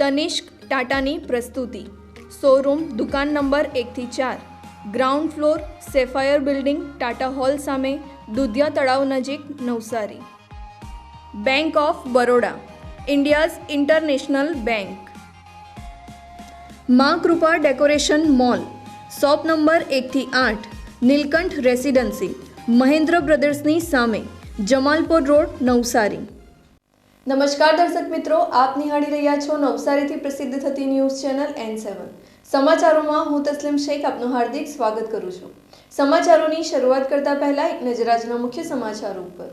તનિષ્ક ટાટાની પ્રસ્તુતિ શોરૂમ દુકાન નંબર એકથી ચાર ground floor sapphire building Tata hall સામે દુધિયા તળાવ નજીક Navsari bank of Baroda India's international bank મા Krupa decoration mall shop number એકથી આઠ નીલકંઠ રેસિડન્સી મહેન્દ્ર બ્રદર્સની સામે જમાલપુર રોડ નવસારી નમસ્કાર દર્શક મિત્રો, આપ નિહાળી રહ્યા છો નવસારીથી પ્રસિદ્ધ થતી ન્યૂઝ ચેનલ એન સેવન સમાચારોમાં હું તસ્લીમ શેખ આપનું હાર્દિક સ્વાગત કરું છું. સમાચારોની શરૂઆત કરતા પહેલા એક નજર આજના મુખ્ય સમાચારો ઉપર.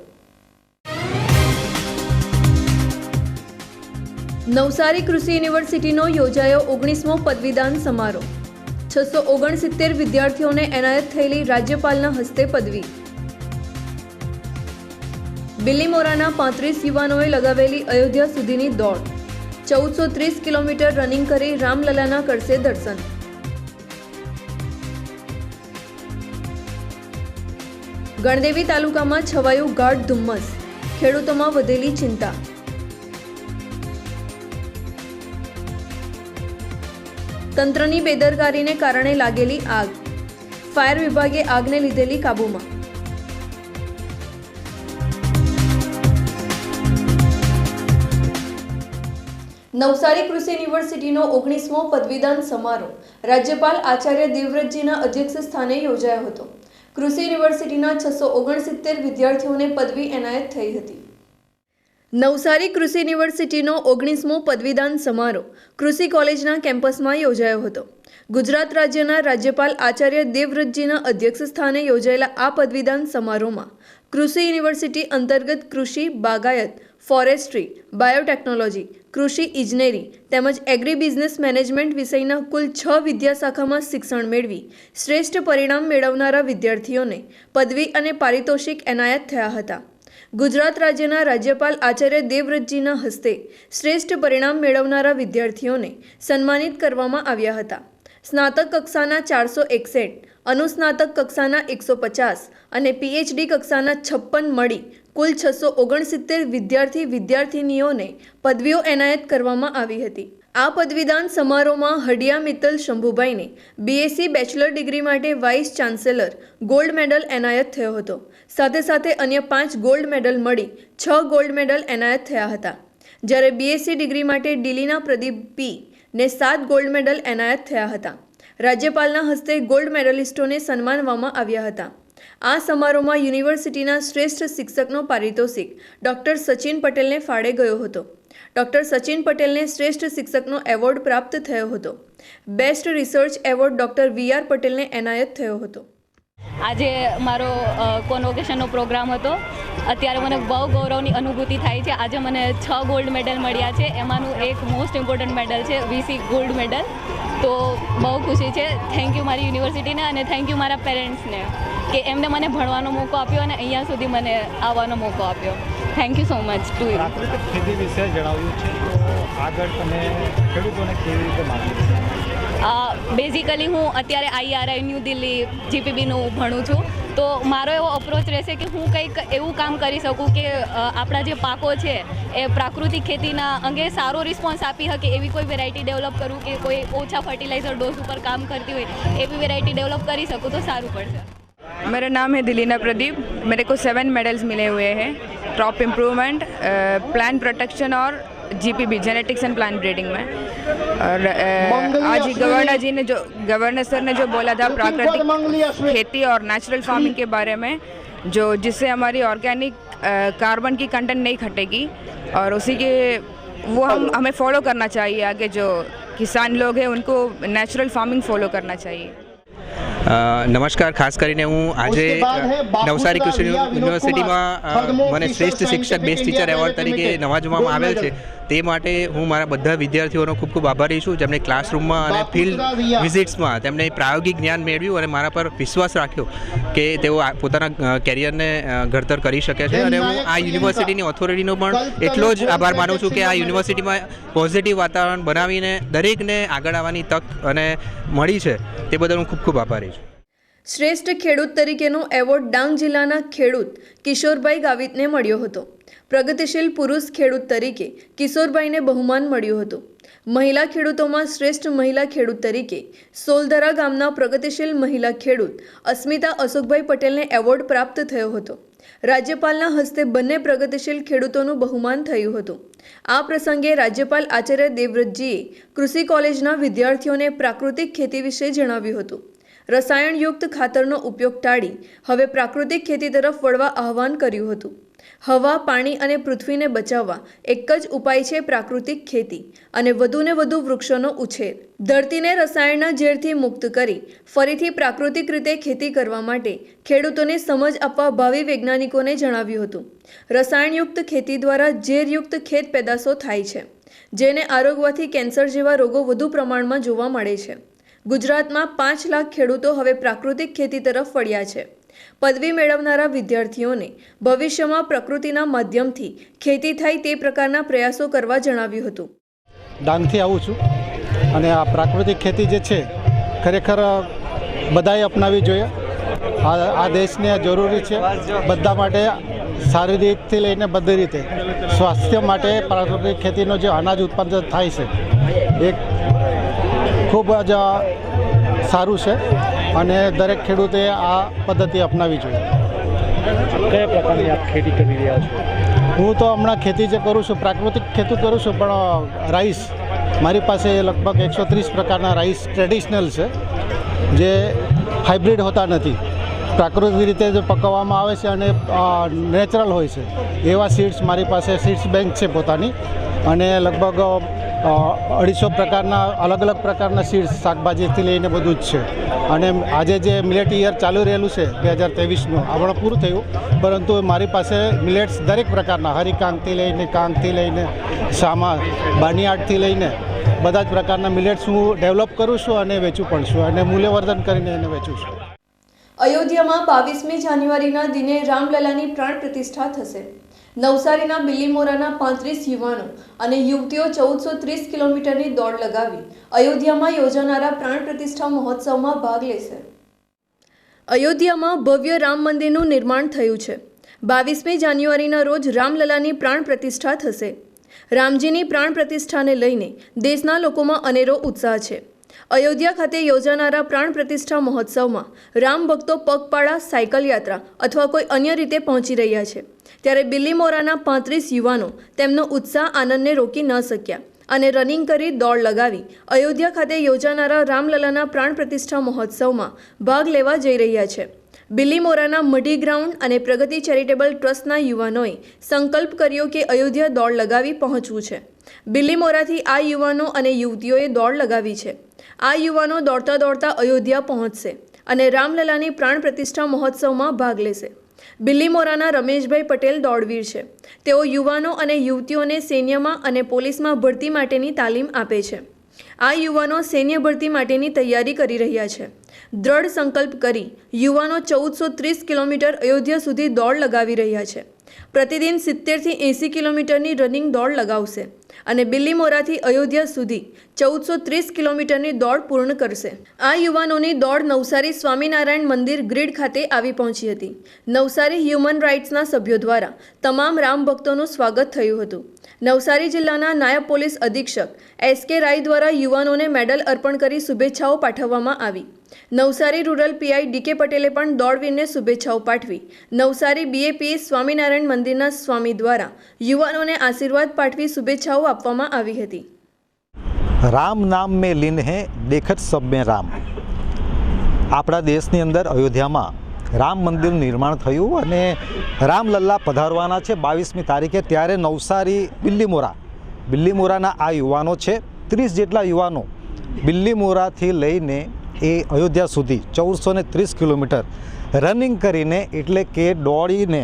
નવસારી કૃષિ યુનિવર્સિટીનો યોજાયો ઓગણીસમો પદવીદાન સમારોહ. છસો ઓગણસિત્તેર વિદ્યાર્થીઓને એનાયત થયેલી રાજ્યપાલના હસ્તે પદવી. બિલીમોરાના પાંત્રીસ યુવાનોએ લગાવેલી અયોધ્યા સુધીની દોડ. ચૌદસો ત્રીસ કિલોમીટર રનિંગ કરી રામલલાના કરશે દર્શન. ગણદેવી તાલુકામાં છવાયું ગાઢ ધુમ્મસ. ખેડૂતોમાં વધેલી ચિંતા. તંત્રની બેદરકારીને કારણે લાગેલી આગ. ફાયર વિભાગે આગને લીધેલી કાબૂમાં. નવસારી કૃષિ યુનિવર્સિટીનો ઓગણીસમો પદવીદાન સમારોહ રાજ્યપાલ આચાર્ય દેવવ્રતજીના અધ્યક્ષ સ્થાને યોજાયો હતો. કૃષિ યુનિવર્સિટીના છસો ઓગણસિત્તેર વિદ્યાર્થીઓને પદવી એનાયત થઈ હતી. નવસારી કૃષિ યુનિવર્સિટીનો ઓગણીસમો પદવીદાન સમારોહ કૃષિ કોલેજના કેમ્પસમાં યોજાયો હતો. ગુજરાત રાજ્યના રાજ્યપાલ આચાર્ય દેવવ્રતજીના અધ્યક્ષ સ્થાને યોજાયેલા આ પદવીદાન સમારોહમાં કૃષિ યુનિવર્સિટી અંતર્ગત કૃષિ, બાગાયત, ફોરેસ્ટ્રી, બાયોટેકનોલોજી કૃષિ ઇજનેરી તેમજ એગ્રી બિઝનેસ મેનેજમેન્ટ વિષયના કુલ છ વિદ્યાશાખામાં શિક્ષણ મેળવી શ્રેષ્ઠ પરિણામ મેળવનારા વિદ્યાર્થીઓને પદવી અને પારિતોષિક એનાયત થયા હતા. ગુજરાત રાજ્યના રાજ્યપાલ આચાર્ય દેવવ્રતજીના હસ્તે શ્રેષ્ઠ પરિણામ મેળવનારા વિદ્યાર્થીઓને સન્માનિત કરવામાં આવ્યા હતા. સ્નાતક કક્ષાના ચારસો એકસઠ, અનુસ્નાતક કક્ષાના એકસો પચાસ અને પીએચડી કક્ષાના છપ્પન મળી કુલ છસો ઓગણસિત્તેર વિદ્યાર્થી વિદ્યાર્થિનીઓને પદવીઓ એનાયત કરવામાં આવી હતી. આ પદવીદાન સમારોહમાં હડિયા મિત્તલ શંભુભાઈને બીએસસી બેચલર ડિગ્રી માટે વાઇસ ચાન્સેલર ગોલ્ડ મેડલ એનાયત થયો હતો. સાથે સાથે અન્ય પાંચ ગોલ્ડ મેડલ મળી છ ગોલ્ડ મેડલ એનાયત થયા હતા. જ્યારે બીએસસી ડિગ્રી માટે ડીલીના પ્રદીપ પી ને સાત ગોલ્ડ મેડલ એનાયત થયા હતા. રાજ્યપાલના હસ્તે ગોલ્ડ મેડલિસ્ટોને સન્માનવામાં આવ્યા હતા. આ સમારોહમાં યુનિવર્સિટીના શ્રેષ્ઠ શિક્ષકનો પારિતોષિક ડૉક્ટર સચિન પટેલને ફાળે ગયો હતો. ડૉક્ટર સચિન પટેલને શ્રેષ્ઠ શિક્ષકનો એવોર્ડ પ્રાપ્ત થયો હતો. Best research award doctor V R પટેલને એનાયત થયો હતો. આજે મારો કોન્વોકેશનનો પ્રોગ્રામ હતો. અત્યારે મને બહુ ગૌરવની અનુભૂતિ થાય છે. આજે મને છ ગોલ્ડ મેડલ મળ્યા છે. એમાંનું એક મોસ્ટ ઇમ્પોર્ટન્ટ મેડલ છે વીસી ગોલ્ડ મેડલ તો બહુ ખુશી છે. થેન્ક યુ મારી યુનિવર્સિટીને અને થેન્ક યુ મારા પેરેન્ટ્સને કે એમને મને ભણવાનો મોકો આપ્યો અને અહીંયા સુધી મને આવવાનો મોકો આપ્યો. Thank you so much to પ્રાકૃતિક ખેતી વિશે જણાવ્યું છે. તો આગળ તમે ખેડૂતોને કેવી રીતે માર્ગદર્શન બેઝિકલી હું અત્યારે આઈઆરઆઈ ન્યૂ દિલ્હી જીપીબીનું ભણું છું. તો મારો એવો અપ્રોચ રહેશે કે હું કંઈક એવું કામ કરી શકું કે અ, આપણા જે પાકો છે એ પ્રાકૃતિક ખેતીના અંગે સારો રિસ્પોન્સ આપી શકે એવી કોઈ વેરાયટી ડેવલપ કરું કે કોઈ ઓછા ફર્ટિલાઇઝર ડોઝ ઉપર કામ કરતી હોય એવી વેરાયટી ડેવલપ કરી શકું તો સારું પડશે मेरा नाम है दिलीना प्रदीप मेरे को सेवन मेडल्स मिले हुए हैं क्रॉप इम्प्रूवमेंट प्लांट प्रोटेक्शन और GPB genetics and plant breeding में। और आज गवर्नर जी ने जो गवर्नर सर ने जो बोला था प्राकृतिक खेती और नेचुरल फ़ार्मिंग के बारे में जो जिससे हमारी ऑर्गेनिक कार्बन की कंटेंट नहीं घटेगी और उसी के वो हम हमें फॉलो करना चाहिए आगे जो किसान लोग हैं उनको नेचुरल फ़ार्मिंग फॉलो करना चाहिए। નમસ્કાર ખાસ કરીને હું આજે નવસારી કૃષિ યુનિવર્સિટીમાં મને શ્રેષ્ઠ શિક્ષક બેસ્ટ ટીચર એવોર્ડ તરીકે નવાજવામાં આવેલ છે. તે માટે હું મારા બધા વિદ્યાર્થીઓનો ખૂબ ખૂબ આભારી છું જેમણે ક્લાસરૂમમાં અને ફિલ્ડ વિઝિટ્સમાં તેમણે પ્રાયોગિક જ્ઞાન મેળવ્યું અને મારા પર વિશ્વાસ રાખ્યો કે તેઓ આ પોતાના કેરિયરને ઘડતર કરી શકે છે. અને હું આ યુનિવર્સિટીની ઓથોરિટીનો પણ એટલો જ આભાર માનું છું કે આ યુનિવર્સિટીમાં પોઝિટિવ વાતાવરણ બનાવીને દરેકને આગળ આવવાની તક અને મળી છે. તે બદલ હું ખૂબ ખૂબ આભારી છું. શ્રેષ્ઠ ખેડૂત તરીકેનો એવોર્ડ ડાંગ જિલ્લાના ખેડૂત કિશોરભાઈ ગાવિતને મળ્યો હતો. પ્રગતિશીલ પુરુષ ખેડૂત તરીકે કિશોરભાઈને બહુમાન મળ્યું હતું. મહિલા ખેડૂતોમાં શ્રેષ્ઠ મહિલા ખેડૂત તરીકે સોલધરા ગામના પ્રગતિશીલ મહિલા ખેડૂત અસ્મિતા અશોકભાઈ પટેલને એવોર્ડ પ્રાપ્ત થયો હતો. રાજ્યપાલના હસ્તે બંને પ્રગતિશીલ ખેડૂતોનું બહુમાન થયું હતું. આ પ્રસંગે રાજ્યપાલ આચાર્ય દેવવ્રતજીએ કૃષિ કોલેજના વિદ્યાર્થીઓને પ્રાકૃતિક ખેતી વિશે જણાવ્યું હતું. રસાયણયુક્ત ખાતરનો ઉપયોગ ટાળી હવે પ્રાકૃતિક ખેતી તરફ વળવા આહવાન કર્યું હતું. હવા, પાણી અને પૃથ્વીને બચાવવા એક જ ઉપાય છે પ્રાકૃતિક ખેતી અને વધુને વધુ વૃક્ષોનો ઉછેર. ધરતીને રસાયણના ઝેરથી મુક્ત કરી ફરીથી પ્રાકૃતિક રીતે ખેતી કરવા માટે ખેડૂતોને સમજ આપવા ભાવિ વૈજ્ઞાનિકોને જણાવ્યું હતું. રસાયણયુક્ત ખેતી દ્વારા ઝેરયુક્ત ખેત પેદાશો થાય છે, જેને આરોગવાથી કેન્સર જેવા રોગો વધુ પ્રમાણમાં જોવા મળે છે. ગુજરાતમાં પાંચ લાખ ખેડૂતો હવે પ્રાકૃતિક ખેતી તરફ વળ્યા છે. પદવી મેળવનારા વિદ્યાર્થીઓને ભવિષ્યમાં પ્રકૃતિના માધ્યમથી ખેતી થાય તે પ્રકારના પ્રયાસો કરવા જણાવ્યું હતું. ડાંગથી આવું છું અને આ પ્રાકૃતિક ખેતી જે છે, ખરેખર બધાએ અપનાવી જોઈએ. આ આ દેશને જરૂરી છે બધા માટે શારીરિકથી લઈને બધી રીતે સ્વાસ્થ્ય માટે પ્રાકૃતિક ખેતીનો જે અનાજ ઉત્પાદન થાય છે એ ખૂબ જ સારું છે અને દરેક ખેડૂતે આ પદ્ધતિ અપનાવી જોઈએ. કયા પ્રકારની આપ ખેતી કરી રહ્યા છો? હું તો હમણાં ખેતી જે કરું છું પ્રાકૃતિક ખેતી કરું છું પણ રાઈસ. મારી પાસે લગભગ એકસો ત્રીસ પ્રકારના રાઈસ ટ્રેડિશનલ છે જે હાઇબ્રિડ હોતા નથી. પ્રાકૃતિક રીતે જે પકવવામાં આવે છે અને નેચરલ હોય છે એવા સીડ્સ મારી પાસે સીડ્સ બેંક છે પોતાની. અને લગભગ અઢીસો પ્રકારના, અલગ અલગ પ્રકારના સીડ્સ શાકભાજીથી લઈને બધું જ છે. અને આજે જે મિલેટ યર ચાલુ રહેલું છે, બે હજાર ત્રેવીસનું હમણાં પૂરું થયું. પરંતુ મારી પાસે મિલેટ્સ દરેક પ્રકારના હરિકાંગથી લઈને કાંગથી લઈને, સામા, બાનિયાડથી લઈને, બધા જ પ્રકારના મિલેટ્સ હું ડેવલપ કરું છું અને વેચું પણ છું અને મૂલ્યવર્ધન કરીને એને વેચું છું. અયોધ્યામાં બાવીસમી જાન્યુઆરીના દિને રામલલાની પ્રાણ પ્રતિષ્ઠા થશે. નવસારીના બિલીમોરાના પાંત્રીસ યુવાનો અને યુવતીઓ ચૌદસો ત્રીસ કિલોમીટરની દોડ લગાવી અયોધ્યામાં યોજાનારા પ્રાણ પ્રતિષ્ઠા મહોત્સવમાં ભાગ લેશે. અયોધ્યામાં ભવ્ય રામ મંદિરનું નિર્માણ થયું છે. બાવીસમી જાન્યુઆરીના રોજ રામલલાની પ્રાણ પ્રતિષ્ઠા થશે. રામજીની પ્રાણ પ્રતિષ્ઠાને લઈને દેશના લોકોમાં અનેરો ઉત્સાહ છે. અયોધ્યા ખાતે યોજાનારા પ્રાણ પ્રતિષ્ઠા મહોત્સવમાં રામ ભક્તો પગપાળા, સાયકલ યાત્રા અથવા કોઈ અન્ય રીતે પહોંચી રહ્યા છે. ત્યારે બિલીમોરાના પાંત્રીસ યુવાનો તેમનો ઉત્સાહ, આનંદને રોકી ન શક્યા અને રનિંગ કરી દોડ લગાવી અયોધ્યા ખાતે યોજાનારા રામલલાના પ્રાણ પ્રતિષ્ઠા મહોત્સવમાં ભાગ લેવા જઈ રહ્યા છે. બિલ્લીમોરાના મઢી ગ્રાઉન્ડ અને પ્રગતિ ચેરિટેબલ ટ્રસ્ટના યુવાનોએ સંકલ્પ કર્યો કે અયોધ્યા દોડ લગાવી પહોંચવું છે. બિલ્લીમોરાથી આ યુવાનો અને યુવતીઓએ દોડ લગાવી છે. આ યુવાનો દોડતા દોડતા અયોધ્યા પહોંચશે અને રામલલાની પ્રાણ પ્રતિષ્ઠા મહોત્સવમાં ભાગ લેશે. બિલ્લીમોરાના રમેશભાઈ પટેલ દોડવીર છે. તેઓ યુવાનો અને યુવતીઓને સૈન્યમાં અને પોલીસમાં ભરતી માટેની તાલીમ આપે છે. આ યુવાનો સૈન્ય ભરતી માટેની તૈયારી કરી રહ્યા છે. દ્રઢ સંકલ્પ કરી યુવાનો ચૌદસો ત્રીસ કિલોમીટર અયોધ્યા સુધી દોડ લગાવી રહ્યા છે. પ્રતિદિન સિત્તેરથી એંસી કિલોમીટરની રનિંગ દોડ લગાવશે. અને બિલ્લીમોરાથી અયોધ્યા સુધી ચૌદસો ત્રીસ કિલોમીટરની દોડ પૂર્ણ કરશે. આ યુવાનોની દોડ નવસારી સ્વામિનારાયણ મંદિર ગ્રીડ ખાતે આવી પહોંચી હતી. નવસારી હ્યુમન રાઇટ્સના સભ્યો દ્વારા તમામ રામ ભક્તોનું સ્વાગત થયું હતું. નવસારી જિલ્લાના નાયબ પોલીસ અધિક્ષક એસ કે રાય દ્વારા યુવાનોને મેડલ અર્પણ કરી શુભેચ્છાઓ પાઠવવામાં આવી. નવસારી રૂરલ પીઆઈ ડીકે પટેલે પણ દોડવીરને શુભેચ્છાઓ પાઠવી. નવસારી બીએપીએ સ્વામિનારાયણ મંદિરના સ્વામી દ્વારા યુવાનોને આશીર્વાદ પાઠવી શુભેચ્છાઓ આપવામાં આવી હતી. રામ નામ મેં લીન હે, દેખત સબ મેં રામ. આપણા દેશની અંદર અયોધ્યામાં રામ મંદિરનું નિર્માણ થયું અને રામલલ્લા પધારવાના છે બાવીસમી તારીખે, ત્યારે નવસારી બિલ્લીમોરા બિલ્લીમોરાના આ યુવાનો છે, ત્રીસ જેટલા યુવાનો બિલ્લીમોરાથી લઈને એ અયોધ્યા સુધી ચૌદસો ને ત્રીસ કિલોમીટર રનિંગ કરીને એટલે કે દોડીને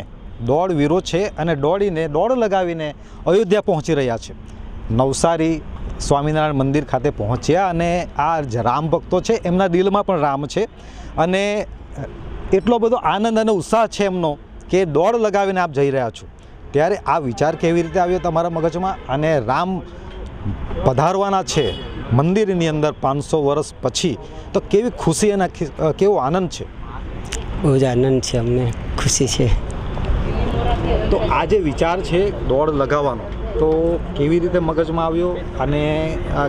દોડવીરો છે અને દોડીને, દોડ લગાવીને અયોધ્યા પહોંચી રહ્યા છે. નવસારી સ્વામિનારાયણ મંદિર ખાતે પહોંચ્યા અને આ જ રામ ભક્તો છે એમના દિલમાં પણ રામ છે અને એટલો બધો આનંદ અને ઉત્સાહ છે એમનો કે દોડ લગાવીને આપ જઈ રહ્યા છો. ત્યારે આ વિચાર કેવી રીતે આવ્યો તમારા મગજમાં? અને રામ પધારવાના છે મંદિરની અંદર પાંચસો વર્ષ પછી તો કેવી ખુશી અને કેવો આનંદ છે? બહુ જ આનંદ છે અમને ખુશી છે. તો આ જે વિચાર છે દોડ લગાવવાનો તો કેવી રીતે મગજમાં આવ્યો અને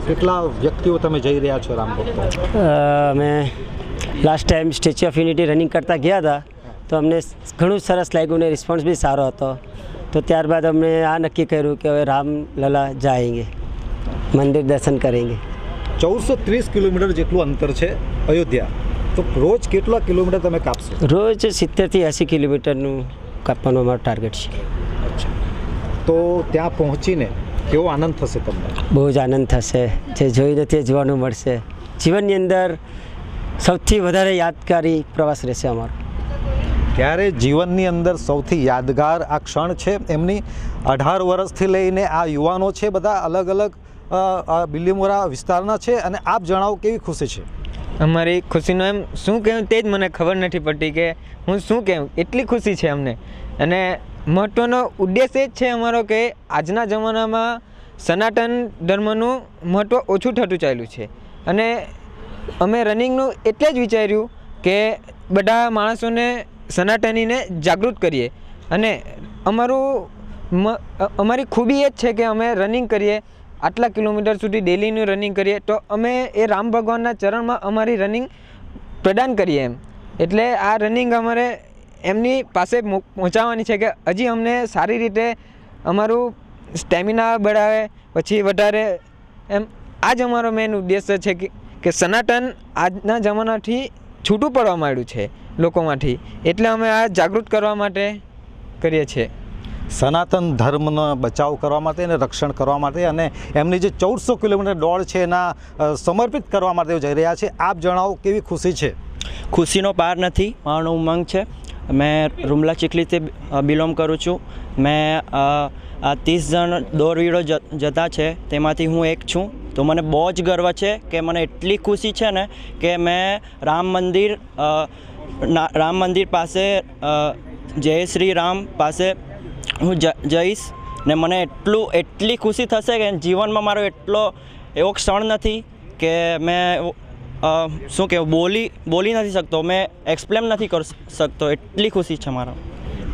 કેટલા વ્યક્તિઓ તમે જઈ રહ્યા છો રામ ભક્તો? અમે last time statue of unity running કરતા ગયા હતા. તો અમને ઘણું સરસ લાગ્યું ને રિસ્પોન્સ બી સારો હતો. તો ત્યારબાદ અમને આ નક્કી કર્યું કે હવે રામલલા જાએંગે મંદિર દર્શન કરેંગે. ચૌદસો ત્રીસ કિલોમીટર જેટલું અંતર છે અયોધ્યા. તો રોજ કેટલા કિલોમીટર તમે કાપશો? રોજ સિત્તેરથી એંસી કિલોમીટરનું કાપવાનું અમારું ટાર્ગેટ છે. તો ત્યાં પહોંચીને કેવો આનંદ થશે તમને? બહુ જ આનંદ થશે. જે જોઈને તે જોવાનું મળશે. જીવનની અંદર સૌથી વધારે યાદગારી પ્રવાસ રહેશે અમારો. ત્યારે જીવનની અંદર સૌથી યાદગાર આ ક્ષણ છે? એમની અઢાર વર્ષથી લઈને આ યુવાનો છે બધા અલગ અલગ બિલીમોરા વિસ્તારના છે અને આપ જણાવો કેવી ખુશી છે? અમારી ખુશીનો એમ શું કહેવું તે જ મને ખબર નથી પડતી કે હું શું કહેવું. એટલી ખુશી છે અમને. અને મહત્ત્વનો ઉદ્દેશ એ જ છે અમારો કે આજના જમાનામાં સનાતન ધર્મનું મહત્ત્વ ઓછું થતું ચાલ્યું છે. અને અમે રનિંગનું એટલે જ વિચાર્યું કે બધા માણસોને સનાતનીને જાગૃત કરીએ. અને અમારું અમારી ખૂબી એ જ છે કે અમે રનિંગ કરીએ. આટલા કિલોમીટર સુધી ડેલીનું રનિંગ કરીએ તો અમે એ રામ ભગવાનના ચરણમાં અમારી રનિંગ પ્રદાન કરીએ એમ. એટલે આ રનિંગ અમારે એમની પાસે પહોંચાડવાની છે કે હજી અમને સારી રીતે અમારું સ્ટેમિના બળાવે પછી વધારે એમ આ જ અમારો મેઇન ઉદ્દેશ છે કે કે સનાતન આજના જમાનાથી છૂટું પડવા માંડ્યું છે લોકોમાંથી. એટલે અમે આ જાગૃત કરવા માટે કરીએ છીએ. સનાતન ધર્મનો બચાવ કરવા માટે અને રક્ષણ કરવા માટે અને એમની જે ચૌદસો કિલોમીટર દોડ છે એના સમર્પિત કરવા માટે જઈ રહ્યા છે. આપ જણાવો કેવી ખુશી છે? ખુશીનો પાર નથી મારો ઉમંગ છે. મેં રૂમલા ચીખલીથી બિલોંગ કરું છું. મેં આ ત્રીસ જણ દોડવીરો જ- જતા છે, તેમાંથી હું એક છું. તો મને બહુ જ ગર્વ છે કે મને એટલી ખુશી છે ને કે મેં રામ મંદિર રામ મંદિર પાસે જય શ્રી રામ પાસે હું જઈશ ને મને એટલું, એટલી ખુશી થશે કે જીવનમાં મારો એટલો એવો ક્ષણ નથી કે મેં શું કહેવું? બોલી બોલી નથી શકતો. મેં એક્સપ્લેન નથી કરી શકતો. એટલી ખુશી છે મારા.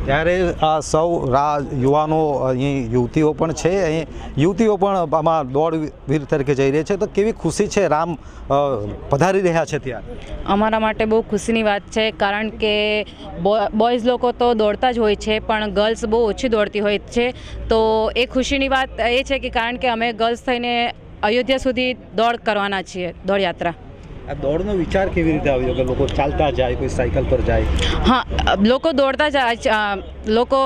ત્યારે આ સૌ રા યુવાનો અહીં યુવતીઓ પણ છે. અહીં યુવતીઓ પણ આમાં દોડ વીર તરીકે જઈ રહી છે. તો કેવી ખુશી છે રામ પધારી રહ્યા છે ત્યાં? અમારા માટે બહુ ખુશીની વાત છે કારણ કે બોયઝ લોકો તો દોડતા જ હોય છે પણ ગર્લ્સ બહુ ઓછી દોડતી હોય છે. તો એ ખુશીની વાત એ છે કે કારણ કે અમે ગર્લ્સ થઈને અયોધ્યા સુધી દોડ કરવાના છીએ દોડયાત્રા. આ દોડનો વિચાર કેવી રીતે આવ્યો કે લોકો ચાલતા જાય કોઈ સાયકલ પર જાય? હા લોકો દોડતા જાય છે, લોકો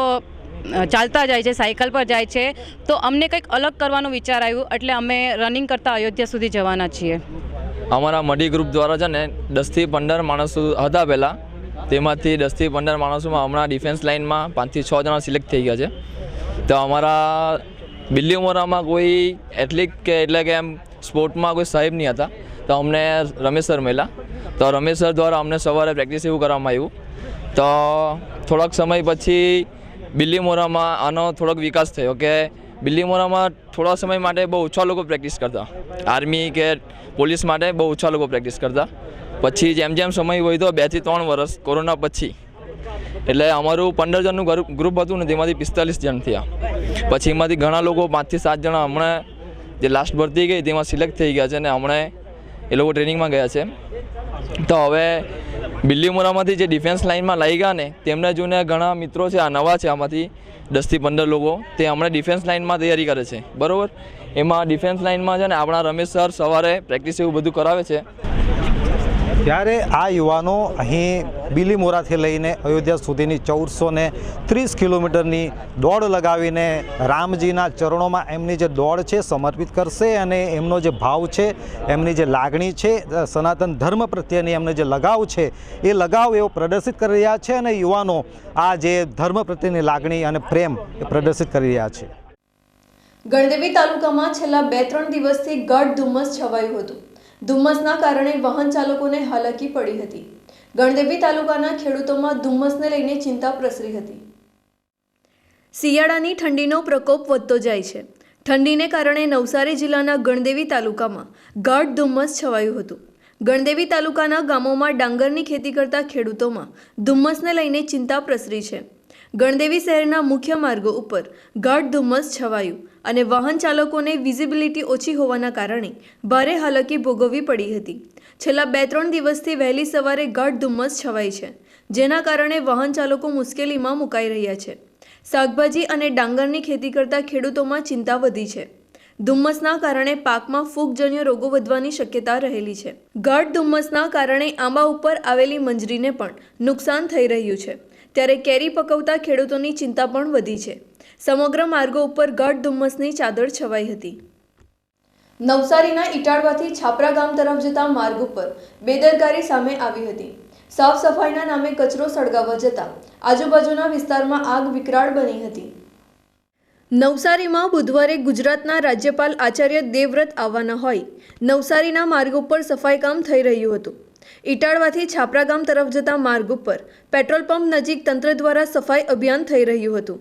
ચાલતા જાય છે સાયકલ પર જાય છે. તો અમને કંઈક અલગ કરવાનો વિચાર આવ્યો એટલે અમે રનિંગ કરતાં અયોધ્યા સુધી જવાના છીએ. અમારા મડી ગ્રુપ દ્વારા છે ને દસથી પંદર માણસો હતા પહેલાં. તેમાંથી દસથી પંદર માણસોમાં હમણાં ડિફેન્સ લાઇનમાં પાંચથી છ જણા સિલેક્ટ થઈ ગયા છે. તો અમારા બિલ્લી ઉમરામાં કોઈ એથ્લિક કે એટલે કે એમ સ્પોર્ટમાં કોઈ સાહેબ નહીં હતા. તો અમને રમેશ સર મળ્યા. તો રમેશ સર દ્વારા અમને સવારે પ્રેક્ટિસ એવું કરવામાં આવ્યું. તો થોડાક સમય પછી બિલ્લીમોરામાં આનો થોડોક વિકાસ થયો કે બિલ્લીમોરામાં થોડા સમય માટે બહુ ઓછા લોકો પ્રેક્ટિસ કરતા. આર્મી કે પોલીસ માટે બહુ ઓછા લોકો પ્રેક્ટિસ કરતા. પછી જેમ જેમ સમય વધ્યો બેથી ત્રણ વર્ષ કોરોના પછી. એટલે અમારું પંદર જણનું ગ્રુપ હતું ને તેમાંથી પિસ્તાલીસ જણ થયા. પછી એમાંથી ઘણા લોકો પાંચથી સાત જણા હમણાં જે લાસ્ટ ભરતી ગઈ તેમાં સિલેક્ટ થઈ ગયા છે ને હમણાં એ લોકો ટ્રેનિંગમાં ગયા છે. તો હવે બિલ્લીમોરામાંથી જે ડિફેન્સ લાઇનમાં લઈ ગયા ને, તેમને જોઈને ઘણા મિત્રો છે, આ નવા છે આમાંથી દસથી પંદર લોકો, તે હમણાં ડિફેન્સ લાઇનમાં તૈયારી કરે છે. બરાબર? એમાં ડિફેન્સ લાઇનમાં છે ને આપણા રમેશ સર સવારે પ્રેક્ટિસ એવું બધું કરાવે છે. ત્યારે આ યુવાનો અહીં બિલીમોરાથી લઈને અયોધ્યા સુધીની ચૌદસો ને ત્રીસ કિલોમીટરની દોડ લગાવીને રામજીના ચરણોમાં એમની જે દોડ છે સમર્પિત કરશે અને એમનો જે ભાવ છે, એમની જે લાગણી છે સનાતન ધર્મ પ્રત્યેની એમને જે લગાવ છે, એ લગાવ એવો પ્રદર્શિત કરી રહ્યા છે અને યુવાનો આ જે ધર્મ પ્રત્યેની લાગણી અને પ્રેમ એ પ્રદર્શિત કરી રહ્યા છે. ગણદેવી તાલુકામાં છેલ્લા બે ત્રણ દિવસથી ગઢ ધુમ્મસ છવાયું હતું. ધુમ્મસના કારણે વાહન ચાલકોને હાલાકી પડી હતી. ગણદેવી તાલુકાના ખેડૂતોમાં ધુમ્મસને લઈને ચિંતા પ્રસરી હતી. શિયાળાની ઠંડીનો પ્રકોપ વધતો જાય છે. ઠંડીને કારણે નવસારી જિલ્લાના ગણદેવી તાલુકામાં ગાઢ ધુમ્મસ છવાયું હતું. ગણદેવી તાલુકાના ગામોમાં ડાંગરની ખેતી કરતા ખેડૂતોમાં ધુમ્મસને લઈને ચિંતા પ્રસરી છે. ગણદેવી શહેરના મુખ્ય માર્ગો ઉપર ગાઢ ધુમ્મસ છવાયું અને વાહન ચાલકોને વિઝિબિલિટી ઓછી હોવાના કારણે ભારે હાલકી ભોગવવી પડી હતી. છેલ્લા બે ત્રણ દિવસથી વહેલી સવારે ગાઢ ધુમ્મસ છવાઈ છે, જેના કારણે વાહન ચાલકો મુશ્કેલીમાં મુકાઈ રહ્યા છે. શાકભાજી અને ડાંગરની ખેતી કરતા ખેડૂતોમાં ચિંતા વધી છે. ધુમ્મસના કારણે પાકમાં ફૂગજન્ય રોગો વધવાની શક્યતા રહેલી છે. ગાઢ ધુમ્મસના કારણે આંબા ઉપર આવેલી મંજરીને પણ નુકસાન થઈ રહ્યું છે. ત્યારે કેરી પકવતા ખેડૂતોની ચિંતા પણ વધી છે. સમગ્ર માર્ગો ઉપર ગાઢ ધુમ્મસની ચાદર છવાઈ હતી. નવસારીના ઇટાળવાથી છાપરા ગામ તરફ જતા માર્ગ ઉપર બેદરકારી સામે આવી હતી. સાફ સફાઈના નામે કચરો સળગાવવા જતા આજુબાજુના વિસ્તારમાં આગ વિકરાળ બની હતી. નવસારીમાં બુધવારે ગુજરાતના રાજ્યપાલ આચાર્ય દેવવ્રત આવવાના હોય. નવસારીના માર્ગ ઉપર સફાઈ કામ થઈ રહ્યું હતું. ઇટાળવાથી છાપરા ગામ તરફ જતા માર્ગ ઉપર પેટ્રોલ પંપ નજીક તંત્ર દ્વારા સફાઈ અભિયાન થઈ રહ્યું હતું.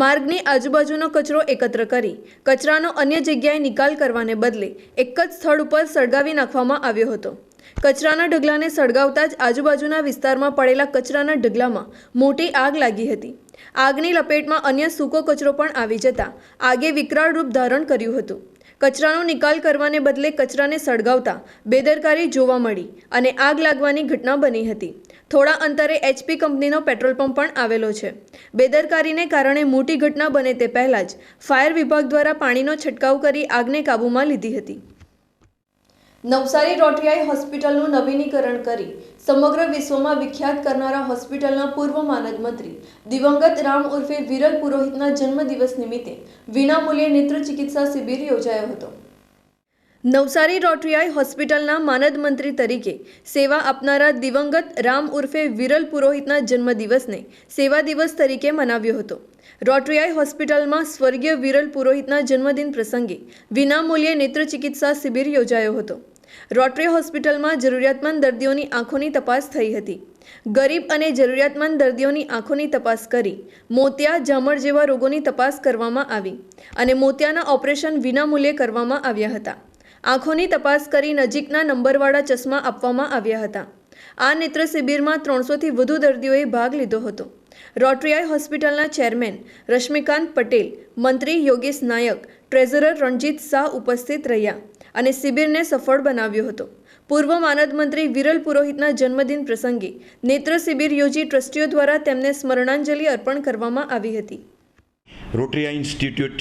માર્ગની આજુબાજુનો કચરો એકત્ર કરી કચરાનો અન્ય જગ્યાએ નિકાલ કરવાને બદલે એક જ સ્થળ ઉપર સળગાવી નાખવામાં આવ્યો હતો. કચરાના ઢગલાને સળગાવતા જ આજુબાજુના વિસ્તારમાં પડેલા કચરાના ઢગલામાં મોટી આગ લાગી હતી. આગની લપેટમાં અન્ય સૂકો કચરો પણ આવી જતા આગે વિકરાળ રૂપ ધારણ કર્યું હતું. કચરાનો નિકાલ કરવાને બદલે કચરાને સળગાવતા બેદરકારી જોવા મળી અને આગ લાગવાની ઘટના બની હતી. થોડા અંતરે એચપી કંપનીનો પેટ્રોલ પંપ પણ આવેલો છે. બેદરકારીને કારણે મોટી ઘટના બને તે પહેલાં જ ફાયર વિભાગ દ્વારા પાણીનો છંટકાવ કરી આગને કાબૂમાં લીધી હતી. નવસારી રોટરીયાઈ હોસ્પિટલનું નવીનીકરણ કરી સમગ્ર વિશ્વમાં વિખ્યાત કરનારા હોસ્પિટલના પૂર્વ માનદ મંત્રી દિવંગત રામ ઉર્ફે વિરલ પુરોહિતના જન્મદિવસ નિમિત્તે વિનામૂલ્યે નેત્ર ચિકિત્સા શિબિર યોજાયો હતો. નવસારી રોટરીયાઈ હોસ્પિટલના માનદ મંત્રી તરીકે સેવા આપનારા દિવંગત રામ ઉર્ફે વિરલ પુરોહિતના જન્મદિવસને સેવા દિવસ તરીકે મનાવ્યો હતો. રોટરીયાઈ હોસ્પિટલમાં સ્વર્ગીય વિરલ પુરોહિતના જન્મદિન પ્રસંગે વિનામૂલ્યે નેત્ર ચિકિત્સા શિબિર યોજાયો હતો. રોટરી હોસ્પિટલમાં જરૂરિયાતમંદ દર્દીઓની આંખોની તપાસ થઈ હતી. ગરીબ અને જરૂરિયાતમંદ દર્દીઓની આંખોની તપાસ કરી મોતિયા જામર જેવા રોગોની તપાસ કરવામાં આવી અને મોતિયાના ઓપરેશન વિનામૂલ્યે કરવામાં આવ્યા હતા. આંખોની તપાસ કરી નજીકના નંબરવાળા ચશ્મા આપવામાં આવ્યા હતા. આ નેત્ર શિબિરમાં ત્રણસોથી વધુ દર્દીઓએ ભાગ લીધો હતો. રોટરીઆઈ હોસ્પિટલના ચેરમેન રશ્મિકાંત પટેલ, મંત્રી યોગેશ નાયક, ટ્રેઝરર રણજીત શાહ ઉપસ્થિત રહ્યા. અને શિબિરને સફળ બનાવ્યો હતો. પૂર્વ માનદ મંત્રી વિરલ પુરોહિતના જન્મદિન પ્રસંગે નેત્ર શિબિર યોજી ટ્રસ્ટીઓ દ્વારા તેમને સ્મરણાંજલિ અર્પણ કરવામાં આવી હતી. રોટરીયા ઇન્સ્ટિટ્યૂટ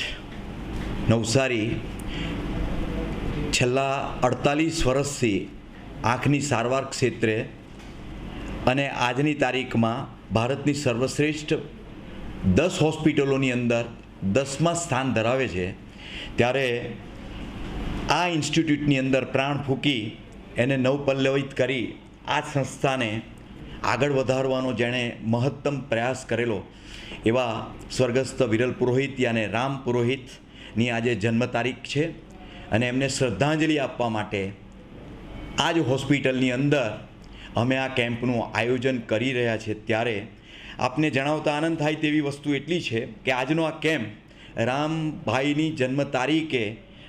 નવસારી છેલ્લા અડતાલીસ વર્ષથી આંખની સારવાર ક્ષેત્રે અને આજની તારીખમાં ભારતની સર્વશ્રેષ્ઠ દસ હોસ્પિટલોની અંદર દસમા સ્થાન ધરાવે છે. ત્યારે આ ઇન્સ્ટિટ્યૂટની અંદર પ્રાણ ફૂંકી એને નવપલ્લવિત કરી આ સંસ્થાને આગળ વધારવાનો જેણે મહત્તમ પ્રયાસ કરેલો એવા સ્વર્ગસ્થ વિરલ પુરોહિત યાને રામ પુરોહિતની આજે જન્મ તારીખ છે અને એમને શ્રદ્ધાંજલિ આપવા માટે આ જ હોસ્પિટલની અંદર અમે આ કેમ્પનું આયોજન કરી રહ્યા છીએ ત્યારે આપને જણાવતા આનંદ થાય તેવી વસ્તુ એટલી છે કે આજનો આ કેમ્પ રામભાઈની જન્મ તારીખે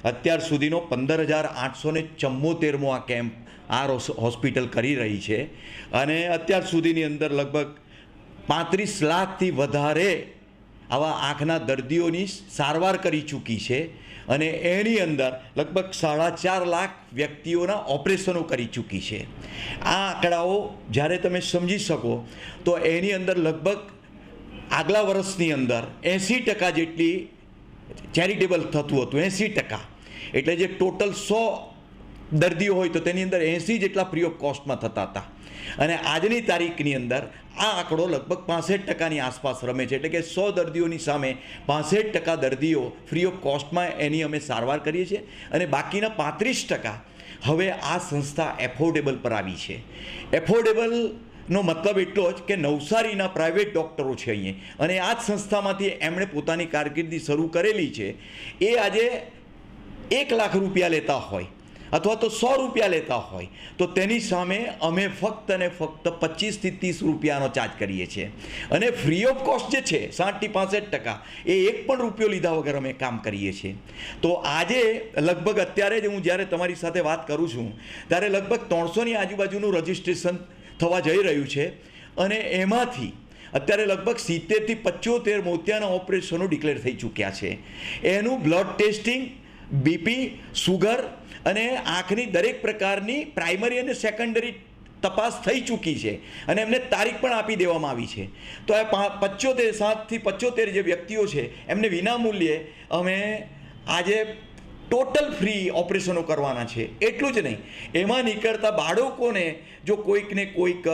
અત્યાર સુધીનો પંદર હજાર આઠસો ને ચુમ્મોતેરમો આ કેમ્પ આ હોસ્પિટલ કરી રહી છે. અને અત્યાર સુધીની અંદર લગભગ પાંત્રીસ લાખથી વધારે આવા આંખના દર્દીઓની સારવાર કરી ચૂકી છે. અને એની અંદર લગભગ સાડા ચાર લાખ વ્યક્તિઓના ઓપરેશનો કરી ચૂકી છે. આ આંકડાઓ જ્યારે તમે સમજી શકો, તો એની અંદર લગભગ આગલા વર્ષની અંદર એંસી ટકા જેટલી ચેરિટેબલ થતું હતું, એંસી ટકા. એટલે જે ટોટલ સો દર્દીઓ હોય તો તેની અંદર એંસી જેટલા ફ્રી ઓફ કોસ્ટમાં થતા હતા. અને આજની તારીખની અંદર આ આંકડો લગભગ પાસઠ ટકાની આસપાસ રમે છે. એટલે કે સો દર્દીઓની સામે પાસઠ ટકા દર્દીઓ ફ્રી ઓફ કોસ્ટમાં એની અમે સારવાર કરીએ છીએ. અને બાકીના પાંત્રીસ ટકા હવે આ સંસ્થા એફોર્ડેબલ પર આવી છે. એફોર્ડેબલ નો મતલબ એટલો જ કે નવસારીના પ્રાઇવેટ ડૉક્ટરો છે અહીંયા. અને આ જ સંસ્થામાંથી એમણે પોતાની કારકિર્દી શરૂ કરેલી છે. એ આજે એક લાખ રૂપિયા લેતા હોય અથવા તો સો રૂપિયા લેતા હોય, તો તેની સામે અમે ફક્ત અને ફક્ત પચીસથી ત્રીસ રૂપિયાનો ચાર્જ કરીએ છીએ. અને ફ્રી ઓફ કોસ્ટ જે છે, સાઠથી પાસઠ ટકા, એ એક પણ રૂપિયો લીધા વગર અમે કામ કરીએ છીએ. તો આજે લગભગ અત્યારે જ હું જ્યારે તમારી સાથે વાત કરું છું, ત્યારે લગભગ ત્રણસોની આજુબાજુનું રજિસ્ટ્રેશન થવા જઈ રહ્યું છે. અને એમાંથી અત્યારે લગભગ સિત્તેરથી પંચોતેર મોતિયાના ઓપરેશનો ડિક્લેર થઈ ચૂક્યા છે. એનું બ્લડ ટેસ્ટિંગ બીપી સુગર અને આંખની દરેક પ્રકારની પ્રાઇમરી અને સેકન્ડરી તપાસ થઈ ચૂકી છે અને એમને તારીખ પણ આપી દેવામાં આવી છે. તો આ પંચોતેર, સાતથી પંચોતેર જે વ્યક્તિઓ છે, એમને વિનામૂલ્યે અમે આજે ટોટલ ફ્રી ઓપરેશનો કરવાના છે. એટલું જ નહીં, એમાં નીકળતા બાળકોને જો કોઈકને કોઈક,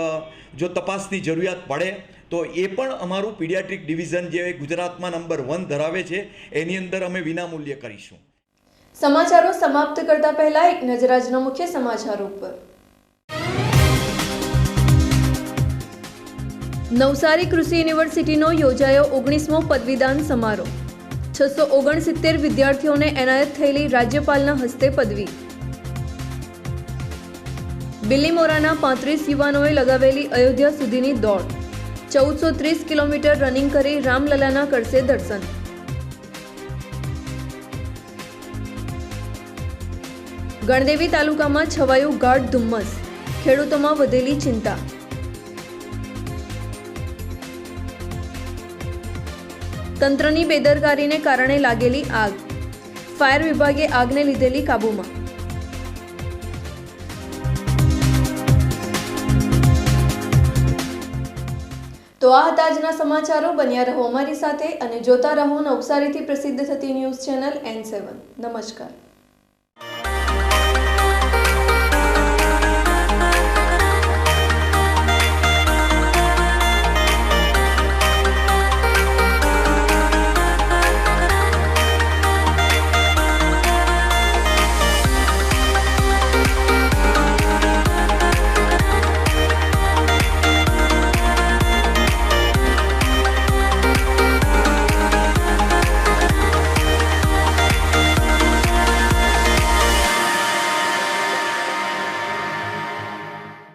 જો તપાસની જરૂરિયાત પડે, તો એ પણ અમારું પીડિયાટ્રિક ડિવિઝન જે ગુજરાતમાં નંબર વન ધરાવે છે, એની અંદર અમે વિનામૂલ્યે કરીશું. સમાચારો સમાપ્ત કરતા પહેલા એક નજર આજના મુખ્ય સમાચારો પર નવસારી કૃષિ યુનિવર્સિટીનો યોજાયો ઓગણીસમો પદવીદાન સમારોહ. છસો ઓગણસિત્તેર વિદ્યાર્થીઓને એનાયત થયેલી રાજ્યપાલના હસ્તે પદવી. બિલીમોરાના પાંત્રીસ યુવાનોએ લગાવેલી અયોધ્યા સુધીની દોડ. ચૌદસો ત્રીસ કિલોમીટર રનિંગ કરી રામલલાના કરશે દર્શન. ગણદેવી તાલુકામાં છવાયું ગાઢ ધુમ્મસ. ખેડૂતોમાં વધેલી ચિંતા. તંત્રની બેદરકારીને કારણે લાગેલી આગ. ફાયર વિભાગે આગને લીધેલી કાબૂમાં. તો આ હતા આજના સમાચારો. બન્યા રહો અમારી સાથે અને જોતા રહો નવસારીથી પ્રસિદ્ધ થતી ન્યૂઝ ચેનલ એન સેવન. નમસ્કાર.